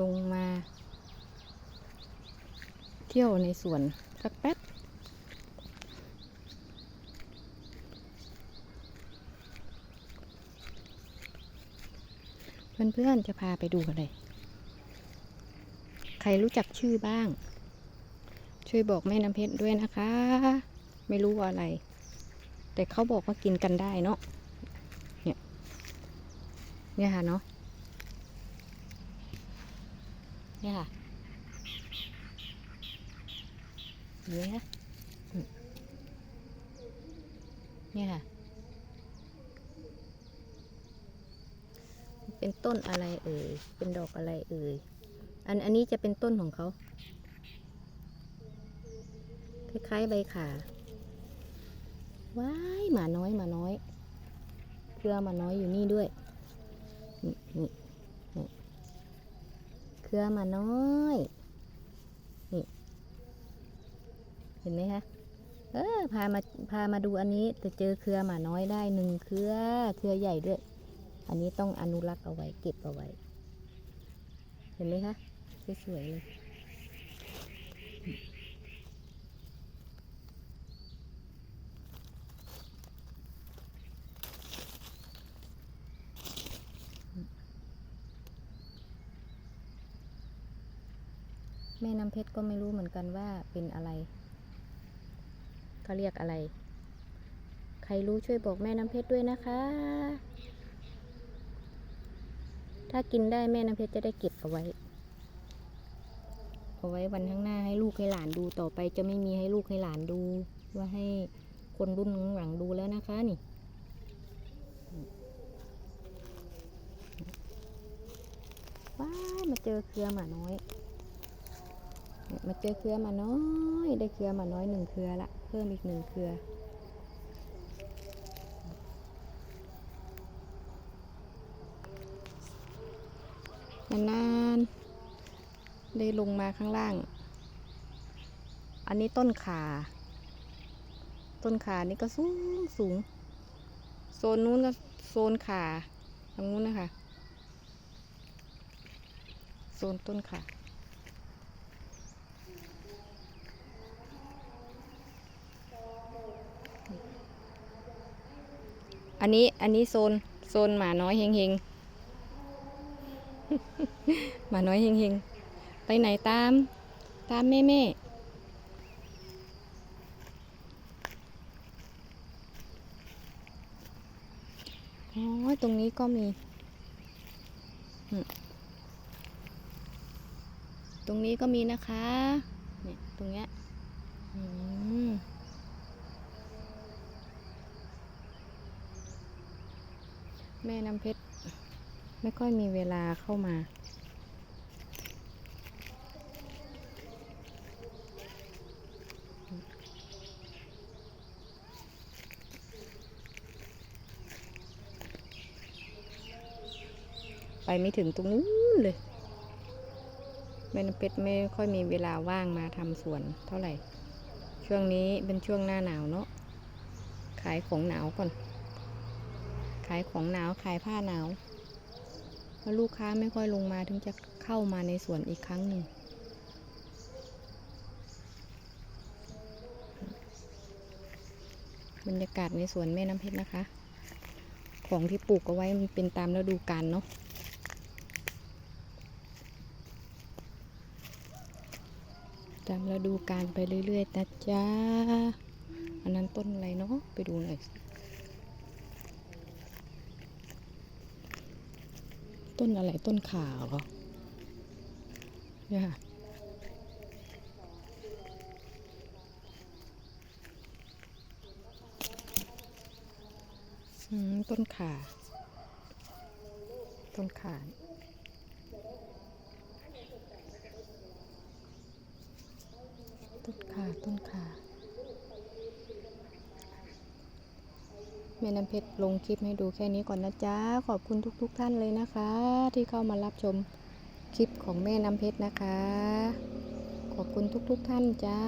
ลงมา เที่ยวในสวนสักแป๊บเพื่อนๆจะพาไปดูอะไรใครรู้จักชื่อบ้าง ช่วยบอกแม่น้ำเพชรด้วยนะคะ ไม่รู้อะไร แต่เขาบอกว่ากินกันได้เนาะ เนี่ย เนี่ยค่ะเนาะ เนี่ค่ะเห็นะนี่ค่ะ เป็นต้นอะไรเอ่ย เป็นดอกอะไรเอ่ย อันอันนี้จะเป็นต้นของเขา คล้ายๆใบขา ว้ายหมาน้อยหมาน้อย เครือหมาน้อยอยู่นี่ด้วย นี่นี่ เครือมาน้อยนี่เห็นไหมคะเออพามาพามาดูอันนี้จะเจอเครือหมาน้อยได้หนึ่งเครือเครือใหญ่ด้วย อันนี้ต้องอนุรักษ์เอาไว้เก็บเอาไว้ เห็นไหมคะสวยๆเลย แม่น้ำเพชรก็ไม่รู้เหมือนกันว่าเป็นอะไรเขาเรียกอะไร ใครรู้ช่วยบอกแม่น้ำเพชรด้วยนะคะ ถ้ากินได้แม่น้ำเพชรจะได้เก็บเอาไว้ เอาไว้วันข้างหน้าให้ลูกให้หลานดูต่อไปจะไม่มีให้ลูกให้หลานดู ว่าให้คนรุ่นหลังดูแล้วนะคะนี่ว้ามาเจอเครือหมาน้อย มาเจอเครือมาน้อย ได้เครือมาน้อยหนึ่งเครือละ เพิ่มอีกหนึ่งเครือ นานๆ ได้ลงมาข้างล่าง อันนี้ต้นขา ต้นขานี่ก็สูงสูง โซนนู้นก็โซนขาทางนู้นนะคะ โซนต้นขา อันนี้อันนี้โซนโซนหมาน้อยเฮงเฮงหมาน้อยเฮงเฮงไปไหนตาม ตามแม่แม่อ๋อตรงนี้ก็มีตรงนี้ก็มีนะคะ เนี่ย ตรงเนี้ยอืม แม่น้ำเพชร ไม่ค่อยมีเวลาเข้ามา ไปไม่ถึงตรงนู้นเลย แม่น้ำเพชรไม่ค่อยมีเวลาว่างมาทำสวนเท่าไหร่ ช่วงนี้เป็นช่วงหน้าหนาวเนาะขายของหนาวก่อน ขายของหนาวขายผ้าหนาวแล้วลูกค้าไม่ค่อยลงมาถึงจะเข้ามาในสวนอีกครั้งหนึ่งบรรยากาศในสวนแม่น้ำเพชรนะคะ ของที่ปลูกเอาไว้มันเป็นตามฤดูกาลเนาะตามฤดูกาลไปเรื่อยๆนะจ๊ะอันนั้นต้นอะไรเนาะไปดูหน่อย ต้นอะไรต้นข่าเหรอเนี่ยค่ะต้นขาต้นขาต้นขาต้นขา แม่น้ำเพชรลงคลิปให้ดูแค่นี้ก่อนนะจ๊ะ ขอบคุณทุกๆทท่านเลยนะคะ ที่เข้ามารับชมคลิปของแม่น้ำเพชรนะคะ ขอบคุณทุก ๆทท่านจ้า